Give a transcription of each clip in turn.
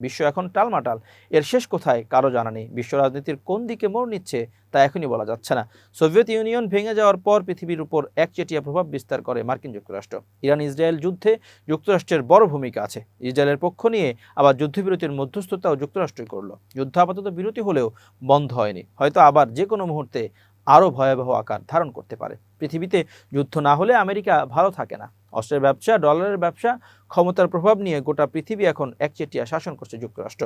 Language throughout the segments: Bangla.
বিশ্ব এখন টালমাটাল। এর শেষ কোথায় কারও জানা নেই। বিশ্ব রাজনীতির কোন দিকে মোড় নিচ্ছে তা এখনই বলা যাচ্ছে না। সোভিয়েত ইউনিয়ন ভেঙে যাওয়ার পর পৃথিবীর উপর একচেটিয়া প্রভাব বিস্তার করে মার্কিন যুক্তরাষ্ট্র। ইরান ইসরায়েল যুদ্ধে যুক্তরাষ্ট্রের বড় ভূমিকা আছে। ইসরায়েলের পক্ষ নিয়ে আবার যুদ্ধবিরতির মধ্যস্থতাও যুক্তরাষ্ট্রই করল। যুদ্ধ আপাতত বিরতি হলেও বন্ধ হয়নি। হয়তো আবার যে কোনো মুহূর্তে আরও ভয়াবহ আকার ধারণ করতে পারে। পৃথিবীতে যুদ্ধ না হলে আমেরিকা ভালো থাকে না। অস্ত্রের ব্যবসা, ডলারের ব্যবসা, ক্ষমতার প্রভাব নিয়ে গোটা পৃথিবী এখন একচেটিয়া শাসন করছে যুক্তরাষ্ট্র।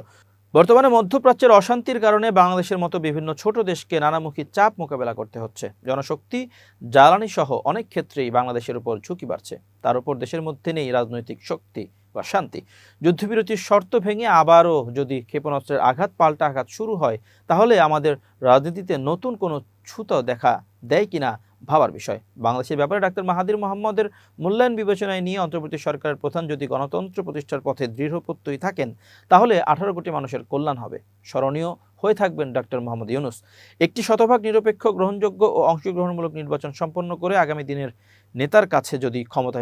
বর্তমানে মধ্যপ্রাচ্যের অশান্তির কারণে বাংলাদেশের মতো বিভিন্ন ছোট দেশকে নানামুখী চাপ মোকাবেলা করতে হচ্ছে। জনশক্তি, জ্বালানি সহ অনেক ক্ষেত্রেই বাংলাদেশের উপর ঝুঁকি বাড়ছে। তার উপর দেশের মধ্যে নেই রাজনৈতিক শক্তি বা শান্তি। যুদ্ধবিরতির শর্ত ভেঙে আবারও যদি ক্ষেপণাস্ত্রের আঘাত, পাল্টা আঘাত শুরু হয়, তাহলে আমাদের রাজনীতিতে নতুন কোনো ছুতো দেখা দেয় কিনা ভাবার বিষয়। বাংলাদেশের ব্যাপারে ডাক্তার মাহাদির মোহাম্মদের মূল্যায়ন বিবেচনায় নিয়ে অন্তর্বর্তী সরকারের প্রধান যদি গণতন্ত্র প্রতিষ্ঠার পথে দৃঢ় প্রত্যয়ী থাকেন, তাহলে আঠারো কোটি মানুষের কল্যাণ হবে। স্মরণীয় হয়ে থাকবেন ডক্টর মোহাম্মদ ইউনুস। একটি শতভাগ নিরপেক্ষ, গ্রহণযোগ্য ও অংশগ্রহণমূলক নির্বাচন সম্পন্ন করে আগামী দিনের নেতার কাছে যদি ক্ষমতা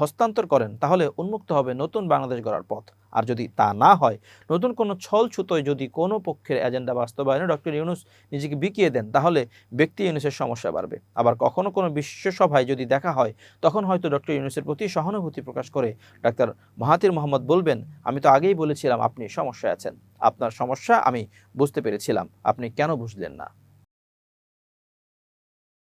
হস্তান্তর করেন, তাহলে উন্মুক্ত হবে নতুন বাংলাদেশ গড়ার পথ। আর যদি তা না হয়, নতুন কোনো ছল ছুতোয় যদি কোনো পক্ষের এজেন্ডা বাস্তবায়নে ডক্টর ইউনুস নিজেকে বিকিয়ে দেন, তাহলে ব্যক্তি ইউনুসের সমস্যা বাড়বে। আবার কখনো কোনো বিশ্বসভায় যদি দেখা হয়, তখন হয়তো ডক্টর ইউনুসের প্রতি সহানুভূতি প্রকাশ করে ডাক্তার মাহাতির মোহাম্মদ বলবেন, আমি তো আগেই বলেছিলাম আপনি সমস্যায় আছেন। আপনার সমস্যা আমি বুঝতে পেরেছিলাম। আপনি কেন বুঝলেন না?